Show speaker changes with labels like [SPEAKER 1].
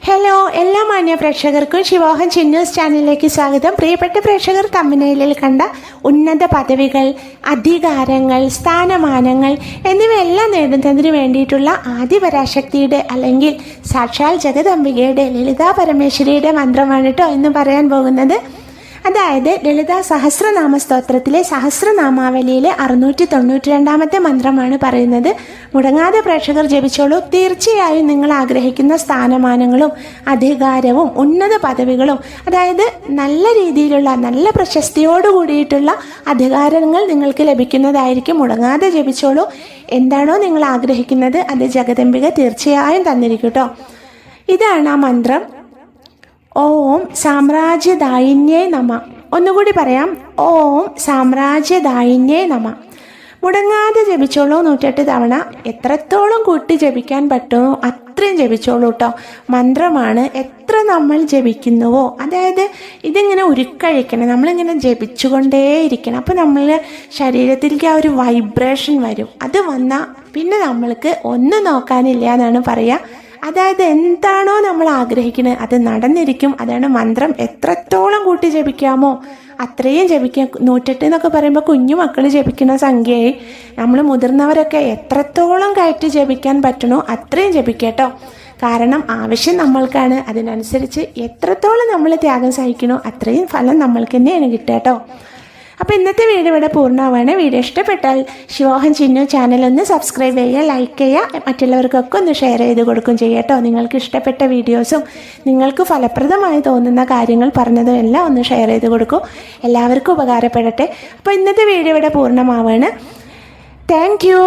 [SPEAKER 1] Hello എല്ലാ മാന്യ പ്രേക്ഷകർക്കും ശിവോഹൻ ചിന്നൂസ് ചാനലിലേക്ക് സ്വാഗതം. പ്രിയപ്പെട്ട പ്രേക്ഷകർ തമ്മിനയിലിൽ കണ്ട ഉന്നത പദവികൾ അധികാരങ്ങൾ സ്ഥാനമാനങ്ങൾ എന്നിവയെല്ലാം നേടുന്നതിന് വേണ്ടിയിട്ടുള്ള ആദിപരാശക്തിയുടെ അല്ലെങ്കിൽ സാക്ഷാൽ ജഗദംബികയുടെ ലളിതാ പരമേശ്വരിയുടെ മന്ത്രമാണ് കേട്ടോ എന്ന് പറയാൻ പോകുന്നത്. അതായത് ലളിത സഹസ്രനാമ സ്തോത്രത്തിലെ സഹസ്രനാമാവലിയിലെ അറുന്നൂറ്റി തൊണ്ണൂറ്റി രണ്ടാമത്തെ മന്ത്രമാണ് പറയുന്നത്. മുടങ്ങാതെ പ്രേക്ഷകർ ജപിച്ചോളൂ. തീർച്ചയായും നിങ്ങൾ ആഗ്രഹിക്കുന്ന സ്ഥാനമാനങ്ങളും അധികാരവും ഉന്നത പദവികളും അതായത് നല്ല രീതിയിലുള്ള നല്ല പ്രശസ്തിയോട് കൂടിയിട്ടുള്ള അധികാരങ്ങൾ നിങ്ങൾക്ക് ലഭിക്കുന്നതായിരിക്കും. മുടങ്ങാതെ ജപിച്ചോളൂ. എന്താണോ നിങ്ങൾ ആഗ്രഹിക്കുന്നത് അത് ജഗദംബിക തീർച്ചയായും തന്നിരിക്കും ഇതാണ് ആ മന്ത്രം. ഓം സാമ്രാജ്യദായിന്യേ നമ. ഒന്നുകൂടി പറയാം. ഓം സാമ്രാജ്യദായിന്യേ നമ. മുടങ്ങാതെ ജപിച്ചോളൂ നൂറ്റെട്ട് തവണ. എത്രത്തോളം കൂട്ടി ജപിക്കാൻ പറ്റുമോ അത്രയും ജപിച്ചോളൂ കേട്ടോ മന്ത്രമാണ് എത്ര നമ്മൾ ജപിക്കുന്നുവോ. അതായത് ഇതിങ്ങനെ ഉരുക്കഴിക്കണം. നമ്മളിങ്ങനെ ജപിച്ചുകൊണ്ടേയിരിക്കണം. അപ്പോൾ നമ്മൾ ശരീരത്തിലേക്ക് ആ ഒരു വൈബ്രേഷൻ വരും. അത് വന്നാൽ പിന്നെ നമ്മൾക്ക് ഒന്നും നോക്കാനില്ല എന്നാണ് പറയുക അതായത് എന്താണോ നമ്മൾ ആഗ്രഹിക്കുന്നത് അത് നടന്നിരിക്കും. അതാണ് മന്ത്രം. എത്രത്തോളം കൂട്ടി ജപിക്കാമോ അത്രയും ജപിക്കാം. നൂറ്റെട്ട് എന്നൊക്കെ പറയുമ്പോൾ കുഞ്ഞു മക്കൾ ജപിക്കുന്ന സംഖ്യയായി. നമ്മൾ മുതിർന്നവരൊക്കെ എത്രത്തോളം കയറ്റി ജപിക്കാൻ പറ്റണോ അത്രയും ജപിക്കട്ടോ. കാരണം ആവശ്യം നമ്മൾക്കാണ്. അതിനനുസരിച്ച് എത്രത്തോളം നമ്മൾ ത്യാഗം സഹിക്കണോ അത്രയും ഫലം നമ്മൾക്ക് തന്നെയാണ് കിട്ടുക കേട്ടോ. അപ്പോൾ ഇന്നത്തെ വീഡിയോ ഇവിടെ പൂർണമാവാണ്. വീഡിയോ ഇഷ്ടപ്പെട്ടാൽ ശിവോഹൻ ചിന്നു ചാനൽ ഒന്ന് സബ്സ്ക്രൈബ് ചെയ്യുക ലൈക്ക് ചെയ്യുക. മറ്റുള്ളവർക്കൊക്കെ ഒന്ന് ഷെയർ ചെയ്ത് കൊടുക്കും ചെയ്യട്ടോ നിങ്ങൾക്ക് ഇഷ്ടപ്പെട്ട വീഡിയോസും നിങ്ങൾക്ക് ഫലപ്രദമായി തോന്നുന്ന കാര്യങ്ങൾ പറഞ്ഞതും എല്ലാം ഒന്ന് ഷെയർ ചെയ്ത് കൊടുക്കും. എല്ലാവർക്കും ഉപകാരപ്പെടട്ടെ. അപ്പോൾ ഇന്നത്തെ വീഡിയോ ഇവിടെ പൂർണമാവാണ്. താങ്ക്